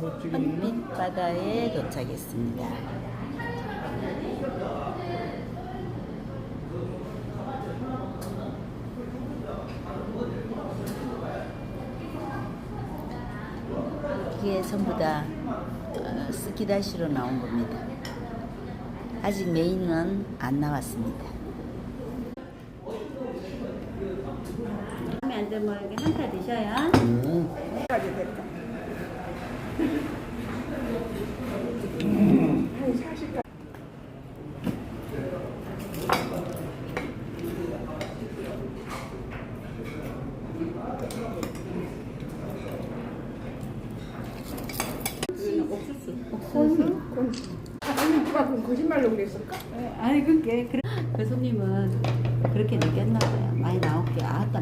한빛 바다에 도착했습니다. 이게 전부 다 어, 스키다시로 나온 겁니다. 아직 메인은 안 나왔습니다. 마음에 안 들면 이렇게 한타 드셔요. 그럼 거짓말로 그랬을까? 아니 그게. 그 손님은 그렇게 느꼈나 봐요. 많이 나올게. 아따.